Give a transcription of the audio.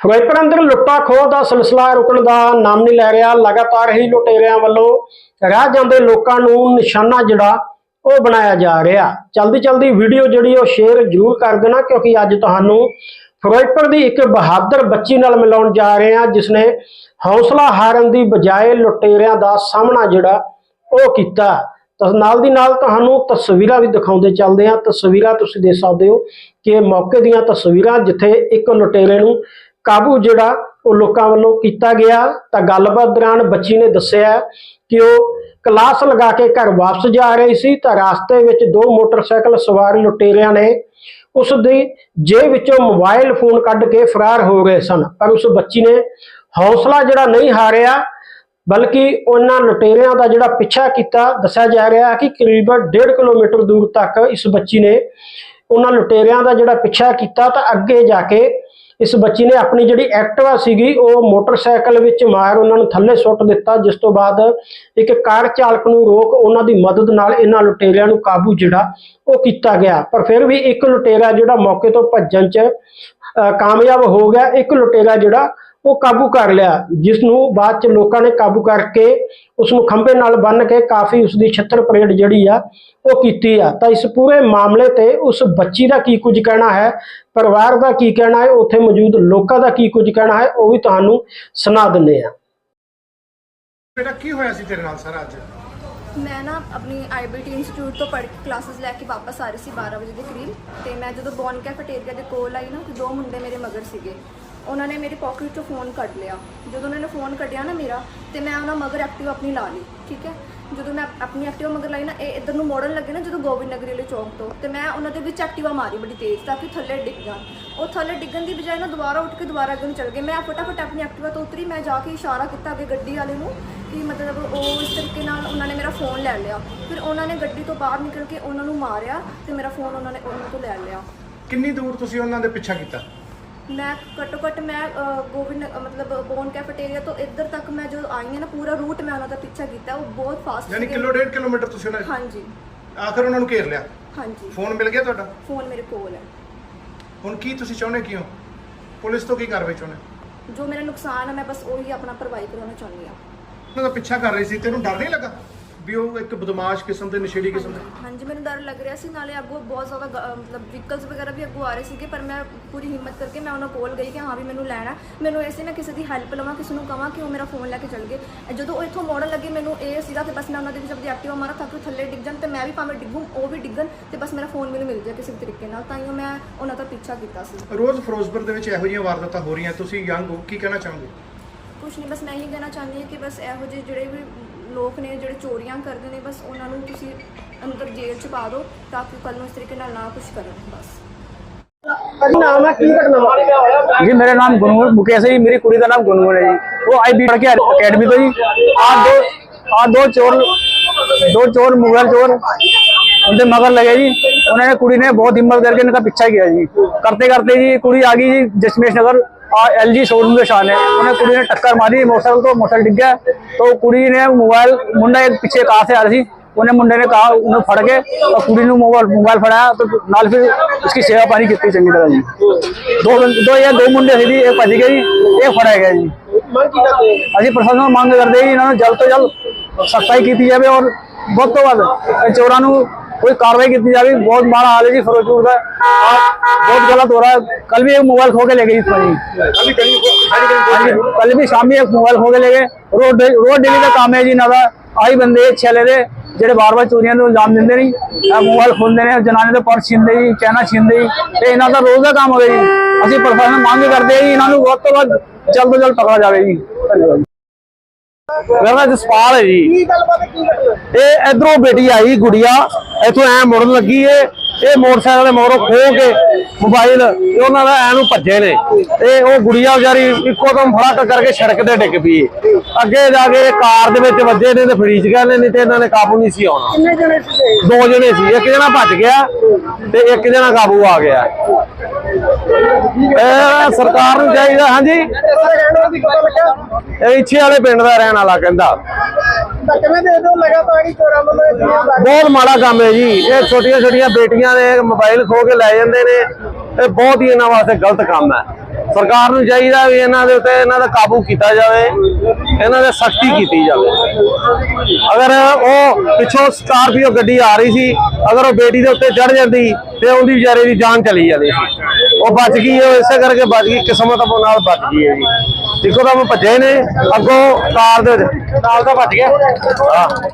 ਫਿਰੋਜ਼ਪੁਰ ਅੰਦਰ ਲੁੱਟਾ ਖੋਹ ਦਾ ਸਿਲਸਿਲਾ ਰੁਕਣ ਦਾ ਨਾਮ ਨਹੀਂ ਲੈ ਰਿਹਾ। ਲਗਾਤਾਰ ਹੀ ਲੁਟੇਰਿਆਂ ਵੱਲੋਂ ਰਾਹ ਜਾਂਦੇ ਲੋਕਾਂ ਨੂੰ ਨਿਸ਼ਾਨਾ ਜਿਹੜਾ ਉਹ ਬਣਾਇਆ ਜਾ ਰਿਹਾ। ਚਲਦੀ ਚਲਦੀ ਵੀਡੀਓ ਜਿਹੜੀ ਉਹ ਸ਼ੇਅਰ ਜ਼ਰੂਰ ਕਰ ਦੇਣਾ, ਕਿਉਂਕਿ ਅੱਜ ਤੁਹਾਨੂੰ ਫਿਰੋਜ਼ਪੁਰ ਦੀ ਇੱਕ ਬਹਾਦਰ ਬੱਚੀ ਨਾਲ ਮਿਲਾਉਣ ਜਾ ਰਹੇ ਹਾਂ, ਜਿਸ ਨੇ ਹੌਸਲਾ ਹਾਰਨ ਦੀ ਬਜਾਏ ਲੁਟੇਰਿਆਂ ਦਾ ਸਾਹਮਣਾ ਜਿਹੜਾ ਉਹ ਕੀਤਾ। ਤਾਂ ਨਾਲ ਦੀ ਨਾਲ ਤੁਹਾਨੂੰ ਤਸਵੀਰਾਂ ਵੀ ਦਿਖਾਉਂਦੇ ਚੱਲਦੇ ਹਾਂ। ਤਸਵੀਰਾਂ ਤੁਸੀਂ ਦੇਖ ਸਕਦੇ ਹੋ ਕਿ ਮੌਕੇ ਦੀਆਂ ਤਸਵੀਰਾਂ ਜਿੱਥੇ ਇੱਕ ਲੁਟੇਰੇ ਨੂੰ ਕਾਬੂ ਜਿਹੜਾ ਉਹ ਲੋਕਾਂ ਵੱਲੋਂ ਕੀਤਾ ਗਿਆ। ਤਾਂ ਗੱਲਬਾਤ ਦੌਰਾਨ ਬੱਚੀ ਨੇ ਦੱਸਿਆ ਕਿ ਉਹ ਕਲਾਸ ਲਗਾ ਕੇ ਘਰ ਵਾਪਸ ਜਾ ਰਹੀ ਸੀ। ਤਾਂ ਰਾਸਤੇ ਵਿੱਚ ਦੋ ਮੋਟਰਸਾਈਕਲ ਸਵਾਰ ਲੁਟੇਰਿਆਂ ਨੇ ਉਸ ਦੀ ਜੇਬ ਵਿੱਚੋਂ ਮੋਬਾਈਲ ਫੋਨ ਕੱਢ ਕੇ ਫਰਾਰ ਹੋ ਗਏ ਸਨ। ਪਰ ਉਸ ਬੱਚੀ ਨੇ ਹੌਸਲਾ ਜਿਹੜਾ ਨਹੀਂ ਹਾਰਿਆ, ਬਲਕਿ ਉਹਨਾਂ ਲੁਟੇਰਿਆਂ ਦਾ ਜਿਹੜਾ ਪਿੱਛਾ ਕੀਤਾ, ਦੱਸਿਆ ਜਾ ਰਿਹਾ ਹੈ ਕਿ ਕਰੀਬਨ 1.5 ਕਿਲੋਮੀਟਰ ਦੂਰ ਤੱਕ ਇਸ ਬੱਚੀ ਨੇ ਉਹਨਾਂ ਲੁਟੇਰਿਆਂ ਦਾ ਜਿਹੜਾ ਪਿੱਛਾ ਕੀਤਾ, ਤਾਂ ਅੱਗੇ ਜਾ ਕੇ ਇਸ ਬੱਚੀ ਨੇ ਆਪਣੀ ਜਿਹੜੀ ਐਕਟਿਵਾ ਸੀਗੀ ਉਹ ਮੋਟਰਸਾਈਕਲ ਵਿੱਚ ਮਾਰ ਉਹਨਾਂ ਨੂੰ ਥੱਲੇ ਸੁੱਟ ਦਿੱਤਾ ਜਿਸ ਤੋਂ ਬਾਅਦ ਇੱਕ ਕਾਰ ਚਾਲਕ ਨੂੰ ਰੋਕ ਉਹਨਾਂ ਦੀ ਮਦਦ ਨਾਲ ਇਹਨਾਂ ਲੁਟੇਰਿਆਂ ਨੂੰ ਕਾਬੂ ਜਿਹੜਾ ਉਹ ਕੀਤਾ ਗਿਆ। ਪਰ ਫਿਰ ਵੀ ਇੱਕ ਲੁਟੇਰਾ ਜਿਹੜਾ ਮੌਕੇ ਤੋਂ ਭੱਜਣ 'ਚ ਅ, ਕਾਮਯਾਬ ਹੋ ਗਿਆ ਇੱਕ ਲੁਟੇਰਾ ਜਿਹੜਾ ਉਹ ਕਾਬੂ ਕਰ ਲਿਆ ਜਿਸ ਨੂੰ ਬਾਅਦ ਚ ਲੋਕਾਂ ਨੇ ਕਾਬੂ ਕਰਕੇ ਉਸ ਨੂੰ ਖੰਭੇ ਨਾਲ ਬੰਨ੍ਹ ਕੇ ਕਾਫੀ ਉਸ ਦੀ ਛੱਤਰ ਪਰੇਡ ਜਿਹੜੀ ਆ ਉਹ ਕੀਤੀ ਆ। ਤਾਂ ਇਸ ਪੂਰੇ ਮਾਮਲੇ ਤੇ ਉਸ ਬੱਚੀ ਦਾ ਕੀ ਕੁਝ ਕਹਿਣਾ ਹੈ ਪਰਿਵਾਰ ਦਾ ਕੀ ਕਹਿਣਾ ਹੈ ਉੱਥੇ ਮੌਜੂਦ ਲੋਕਾਂ ਦਾ ਕੀ ਕੁਝ ਕਹਿਣਾ ਹੈ ਉਹ ਵੀ ਤੁਹਾਨੂੰ ਸੁਣਾ ਦਿੰਦੇ ਆ। ਬੇਟਾ ਕੀ ਹੋਇਆ ਸੀ ਤੇਰੇ ਨਾਲ ਸਾਰਾ ਅੱਜ? ਮੈਂ ਨਾ ਆਪਣੀ ਆਈਬੀਟੀ ਇੰਸਟੀਚਿਊਟ ਤੋਂ ਪੜ੍ਹ ਕੇ ਕਲਾਸਿਸ ਲੈ ਕੇ ਵਾਪਸ ਆ ਰਹੀ ਸੀ 12 ਵਜੇ ਦੇ ਕਰੀਬ। ਤੇ ਮੈਂ ਜਦੋਂ ਬੌਨ ਕੈਫੇਟੇਰੀਆ ਦੇ ਕੋਲ ਆਈ ਨਾ ਤੇ ਦੋ ਮੁੰਡੇ ਮੇਰੇ ਮਗਰ ਸੀਗੇ। ਉਹਨਾਂ ਨੇ ਮੇਰੀ ਪਾਕਟ ਚੋਂ ਫੋਨ ਕੱਢ ਲਿਆ। ਜਦੋਂ ਉਹਨਾਂ ਨੇ ਫੋਨ ਕੱਢਿਆ ਨਾ ਮੇਰਾ, ਤੇ ਮੈਂ ਉਹਨਾਂ ਮਗਰ ਐਕਟਿਵ ਆਪਣੀ ਲਾ ਲਈ, ਠੀਕ ਹੈ? ਜਦੋਂ ਮੈਂ ਆਪਣੀ ਐਕਟਿਵਾ ਮਗਰ ਲਾਈ ਨਾ, ਇਹ ਇੱਧਰ ਨੂੰ ਮੋੜਨ ਲੱਗੇ ਨਾ ਜਦੋਂ ਗੋਬਿੰਦ ਨਗਰੀ ਵਾਲੇ ਚੌਂਕ ਤੋਂ, ਤੇ ਮੈਂ ਉਹਨਾਂ ਦੇ ਵਿੱਚ ਐਕਟਿਵਾ ਮਾਰੀ ਬੜੀ ਤੇਜ਼, ਤਾਂ ਕਿ ਥੱਲੇ ਡਿੱਗ ਜਾਣ। ਉਹ ਥੱਲੇ ਡਿੱਗਣ ਦੀ ਬਜਾਏ ਨਾ ਦੁਬਾਰਾ ਉੱਠ ਕੇ ਦੁਬਾਰਾ ਅੱਗੇ ਨੂੰ ਚੱਲ ਗਏ। ਮੈਂ ਫਟਾਫਟ ਆਪਣੀ ਐਕਟਿਵਾ ਤੋਂ ਉਤਰੀ, ਮੈਂ ਜਾ ਕੇ ਇਸ਼ਾਰਾ ਕੀਤਾ ਅੱਗੇ ਗੱਡੀ ਵਾਲੇ ਨੂੰ, ਕਿ ਮਤਲਬ ਉਹ ਇਸ ਤਰੀਕੇ ਨਾਲ ਉਹਨਾਂ ਨੇ ਮੇਰਾ ਫੋਨ ਲੈ ਲਿਆ। ਫਿਰ ਉਹਨਾਂ ਨੇ ਗੱਡੀ ਤੋਂ ਬਾਹਰ ਨਿਕਲ ਕੇ ਉਹਨਾਂ ਨੂੰ ਮਾਰਿਆ, ਤੇ ਮੇਰਾ ਫੋਨ ਉਹਨਾਂ ਨੇ ਉਹਨਾਂ ਤੋਂ ਲੈ ਲਿਆ। ਕਿੰਨੀ ਦੂਰ ਤੁਸੀਂ ਉਹਨਾਂ ਦੇ ਪਿੱਛਾ ਕੀਤਾ? ਮੈਂ ਘੱਟੋ ਘੱਟ ਮੈਂ ਗੋਬਿੰਦ ਮਤਲਬ ਬੋਨ ਕੈਫੇਟੇਰੀਆ ਤੋਂ ਇੱਧਰ ਤੱਕ ਮੈਂ ਜਦੋਂ ਆਈ ਹਾਂ ਨਾ ਪੂਰਾ ਰੂਟ ਮੈਂ ਉਹਨਾਂ ਦਾ ਪਿੱਛਾ ਕੀਤਾ ਉਹ ਬਹੁਤ ਫਾਸਟ ਯਾਨੀ ਕਿਲੋ ਡੇਢ ਕਿਲੋਮੀਟਰ ਤੁਸੀਂ ਉਹਨਾਂ ਹਾਂਜੀ। ਆਖਰ ਉਹਨਾਂ ਨੂੰ ਘੇਰ ਲਿਆ? ਹਾਂਜੀ। ਫੋਨ ਮਿਲ ਗਿਆ ਤੁਹਾਡਾ? ਫੋਨ ਮੇਰੇ ਕੋਲ ਹੈ। ਹੁਣ ਕੀ ਤੁਸੀਂ ਚਾਹੁੰਦੇ ਕੀ ਹੋ? ਪੁਲਿਸ ਤੋਂ ਕੀ ਕਾਰਵਾਈ ਚਾਹੁੰਦੇ? ਜੋ ਮੇਰਾ ਨੁਕਸਾਨ ਹੈ ਮੈਂ ਬਸ ਉਹੀ ਆਪਣਾ ਭਰਵਾਈ ਕਰਾਉਣਾ ਚਾਹੁੰਦੀ ਹਾਂ। ਉਹਨਾਂ ਦਾ ਪਿੱਛਾ ਕਰ ਰਹੀ ਸੀ ਤੈਨੂੰ ਡਰ ਨਹੀਂ ਲੱਗਾ? ਵੀ ਉਹ ਇੱਕ ਬਦਮਾਸ਼ ਕਿਸਮ ਦੇ ਨਸ਼ੇੜੀ ਕਿਸਮ ਦੇ? ਹਾਂਜੀ ਮੈਨੂੰ ਡਰ ਲੱਗ ਰਿਹਾ ਸੀ। ਨਾਲੇ ਅੱਗੋਂ ਬਹੁਤ ਜ਼ਿਆਦਾ ਗ- ਅਹ ਮਤਲਬ ਵਹੀਕਲਸ ਵਗੈਰਾ ਵੀ ਅੱਗੋਂ ਆ ਰਹੇ ਸੀਗੇ ਪਰ ਮੈਂ ਪੂਰੀ ਹਿੰਮਤ ਕਰਕੇ ਮੈਂ ਉਹਨਾਂ ਕੋਲ ਗਈ ਕਿ ਹਾਂ ਵੀ ਮੈਨੂੰ ਲੈਣਾ। ਮੈਨੂੰ ਐਸੇ ਨਾ ਕਿਸੇ ਦੀ ਹੈਲਪ ਲਵਾਂ ਕਿਸੇ ਨੂੰ ਕਵਾਂ ਕਿ ਉਹ ਮੇਰਾ ਫੋਨ ਲੈ ਕੇ ਚੱਲ ਗਏ। ਇਹ ਜਦੋਂ ਉਹ ਇੱਥੋਂ ਮੋੜਨ ਲੱਗੇ ਮੈਨੂੰ ਇਹ ਸੀਗਾ ਕਿ ਬਸ ਮੈਂ ਉਹਨਾਂ ਦੇ ਵਿੱਚ ਆਪਣੀ ਐਕਟਿਵਾ ਮਾਰਾਂ ਤਾਂ ਕਿ ਉਹ ਥੱਲੇ ਡਿੱਗ ਜਾਣ ਤੇ ਮੈਂ ਵੀ ਭਾਵੇਂ ਡਿੱਗੂ ਉਹ ਵੀ ਡਿੱਗਣ ਤੇ ਬਸ ਮੇਰਾ ਫੋਨ ਮੈਨੂੰ ਮਿਲ ਜਾਏ ਕਿਸੇ ਵੀ ਤਰੀਕੇ ਨਾਲ। ਤਾਂ ਹੀ ਮੈਂ ਉਹਨਾਂ ਦਾ ਪਿੱਛਾ ਕੀਤਾ ਸੀ। ਰੋਜ਼ ਫਿਰੋਜ਼ਪੁਰ ਦੇ ਵਿੱਚ ਇਹੋ ਜਿਹੀਆਂ ਵਾਰਦਾਤਾਂ ਹੋ ਰਹੀਆਂ ਤੁਸੀਂ ਯੰਗ ਹੋ ਕੀ ਕਹਿਣਾ ਚਾਹੋਗੇ? ਕੁਛ ਨਹੀਂ ਬਸ ਮੈਂ ਇਹੀ ਕਹਿਣਾ ਚਾਹੁੰਦੀ ਹਾਂ ਕਿ ਬਸ ਇਹੋ ਜਿਹੇ ਜਿਹੜੇ ਵੀ ਲੋਕ ਨੇ ਜਿਹੜੇ ਚੋਰੀਆਂ ਕਰਦੇ ਨੇ ਬਸ ਉਹਨਾਂ ਨੂੰ ਤੁਸੀਂ ਅੰਦਰ ਜੇਲ੍ਹ 'ਚ ਪਾ ਦਿਓ ਤਾਂ ਕਿ ਕੱਲ ਨੂੰ ਇਸ ਤਰੀਕੇ ਨਾਲ ਨਾ ਕੁਝ ਕਰਨ ਬਸ। ਮੇਰਾ ਨਾਮ ਗੁਨਗੁਨ ਮੁਕੇਸ਼ ਜੀ ਮੇਰੀ ਕੁੜੀ ਦਾ ਨਾਮ ਗੁਨਗੁਨ ਹੈ ਜੀ। ਉਹ ਆਈਬੀ ਪੜ ਕੇ ਅਕੈਡਮੀ ਤੋਂ ਜੀ। ਆ ਦੋ ਆ ਦੋ ਚੋਰ ਦੋ ਚੋਰ ਮੁਗਲ ਚੋਰ ਉਹਦੇ ਮਗਰ ਲੱਗੇ ਜੀ। ਉਹਨਾਂ ਨੇ ਕੁੜੀ ਨੇ ਬਹੁਤ ਹਿੰਮਤ ਕਰਕੇ ਇਹਨਾਂ ਦਾ ਪਿੱਛਾ ਕੀਤਾ ਜੀ। ਕਰਤੇ ਕਰਤੇ ਜੀ ਕੁੜੀ ਆ ਗਈ ਜੀ ਜਸ਼ਮੇਸ਼ ਨਗਰ। एल जी शोरूम के सामने उन्हें कुड़ी ने टक्कर मारी मोटरसाइकिल को मोटरसाइकिल डिग गया तो कुड़ी ने मोबाइल मुंडा एक पीछे कार से आ रही थी उन्हें मुंडे ने कहा उन्हें फड़ के और कुड़ी ने मोबाइल मोबाइल फड़ाया तो नाल फिर उसकी सेवा पानी की चंगी तरह जी दो बं- दो या दो मुंडे सी जी एक भज गए जी एक फड़ा गया जी ਮੰਗ ਕੀ ਕਰਦੇ ਹੋ? ਅਸੀਂ ਪ੍ਰਸ਼ਾਸਨ ਨੂੰ ਮੰਗ ਕਰਦੇ ਹਾਂ ਜੀ ਇਹਨਾਂ ਨੂੰ ਜਲਦ ਤੋਂ ਜਲਦ ਸਖਤਾਈ ਕੀਤੀ ਜਾਵੇ ਔਰ ਵੱਧ ਤੋਂ ਵੱਧ ਇਹ ਚੋਰਾਂ ਨੂੰ कोई कार्रवाई की जा रही बहुत बड़ा हाल है जी फिरोजपुर का बहुत गलत हो रहा है कल भी एक मोबाइल खो के ले गई कल भी शामी एक मोबाइल खो के ले गए रोड रोड डेली का काम है जी ना ਆਈ ਬੰਦੇ ਛਲੇ ਦੇ ਜਿਹੜੇ ਬਾਰ-ਬਾਰ ਚੋਰੀਆਂ ਨੂੰ ਇਲਜ਼ਾਮ ਦਿੰਦੇ ਨਹੀਂ ਆ ਮੋਬਾਈਲ ਖੋਲਦੇ ਨੇ ਜਨਾਨੇ ਦੇ ਪਰਸ ਛਿੰਦੇ ਜੀ ਚੈਨਾ ਛਿੰਦੇ ਜੀ। ਤੇ ਇਹਨਾਂ ਦਾ ਰੋਜ਼ ਦਾ ਕੰਮ ਹੋਵੇ ਜੀ। ਅਸੀਂ ਪ੍ਰਸ਼ਾਸਨ ਮੰਗ ਕਰਦੇ ਆ ਜੀ ਇਹਨਾਂ ਨੂੰ ਬਹੁਤ ਤੋਂ ਵੱਧ ਜਲਦ ਤੋਂ ਜਲਦ ਪਕੜਾ ਜਾਵੇ ਜੀ। ਮੇਰਾ ਜਸਪਾਲ ਹੈ ਜੀ। ਇਹ ਇਧਰੋਂ ਬੇਟੀ ਆਈ ਗੁੜੀਆ। ਇਥੋਂ ਐ ਮੁੜਨ ਲੱਗੀ ਏ ਇਹ ਮੋਟਰਸਾਈਕਲ ਦੇ ਮਗਰੋਂ ਖੋ ਕੇ ਮੋਬਾਈਲ ਤੇ ਉਹਨਾਂ ਦਾ ਐ ਨੂੰ ਭੱਜੇ ਨੇ। ਤੇ ਉਹ ਗੁੜੀਆ ਵਿਚਾਰੀ ਇੱਕੋ ਦਮ ਫੜਕ ਕਰਕੇ ਸੜਕ ਤੇ ਡਿੱਗ ਪਈ। ਅੱਗੇ ਜਾ ਕੇ ਕਾਰ ਦੇ ਵਿੱਚ ਵੱਜੇ ਨੇ ਤੇ ਫਰੀਜ ਗਏ ਨੇ ਨਹੀਂ ਤੇ ਇਹਨਾਂ ਨੇ ਕਾਬੂ ਨਹੀਂ ਸੀ ਆਉਣਾ। ਕਿੰਨੇ ਜਣੇ ਸੀਗੇ? ਦੋ ਜਣੇ ਸੀ ਇੱਕ ਜਣਾ ਭੱਜ ਗਿਆ ਤੇ ਇੱਕ ਜਣਾ ਕਾਬੂ ਆ ਗਿਆ। ਇਹ ਸਰਕਾਰ ਨੂੰ ਚਾਹੀਦਾ ਹਾਂਜੀ? ਇਹ ਇੱਛੇ ਵਾਲੇ ਪਿੰਡ ਦਾ ਰਹਿਣ ਵਾਲਾ ਕਹਿੰਦਾ। ਤਾਂ ਦੇ ਦਿਓ ਲਗਾਤਾਰ ਹੀ ਚੋਰਾਂ ਵੱਲੋਂ ਇਹ ਬਹੁਤ ਮਾੜਾ ਕੰਮ ਹੈ ਜੀ। ਇਹ ਛੋਟੀਆਂ ਛੋਟੀਆਂ ਬੇਟੀਆਂ ਦੇ ਮੋਬਾਈਲ ਖੋ ਕੇ ਲੈ ਜਾਂਦੇ ਨੇ। ਇਹ ਬਹੁਤ ਹੀ ਇਹਨਾਂ ਵਾਸਤੇ ਗਲਤ ਕੰਮ ਹੈ। ਸਰਕਾਰ ਨੂੰ ਚਾਹੀਦਾ ਵੀ ਇਹਨਾਂ ਦੇ ਉੱਤੇ ਇਹਨਾਂ ਦਾ ਕਾਬੂ ਕੀਤਾ ਜਾਵੇ, ਇਹਨਾਂ ਦੇ ਸਖਤੀ ਕੀਤੀ ਜਾਵੇ। ਅਗਰ ਉਹ ਪਿੱਛੋਂ ਸਕਾਰਪੀਓ ਗੱਡੀ ਆ ਰਹੀ ਸੀ, ਅਗਰ ਉਹ ਬੇਟੀ ਦੇ ਉੱਤੇ ਚੜ ਜਾਂਦੀ ਤੇ ਉਹਦੀ ਵਿਚਾਰੇ ਦੀ ਜਾਨ ਚਲੀ ਜਾਂਦੀ ਸੀ। ਉਹ ਬਚ ਗਈ ਉਹ ਇਸੇ ਕਰਕੇ ਬਚ ਗਈ, ਕਿਸਮਤ ਆਪੋ ਨਾਲ ਬਚ ਗਈ ਹੈ ਜੀ। ਇੱਕੋ ਦਮ ਭੱਜੇ ਨੇ ਅੱਗੋਂ ਕਾਰ ਦੇ ਵਿੱਚ। ਨਾਲ ਦਾ ਭੱਜ ਗਿਆ। ਹਾਂ।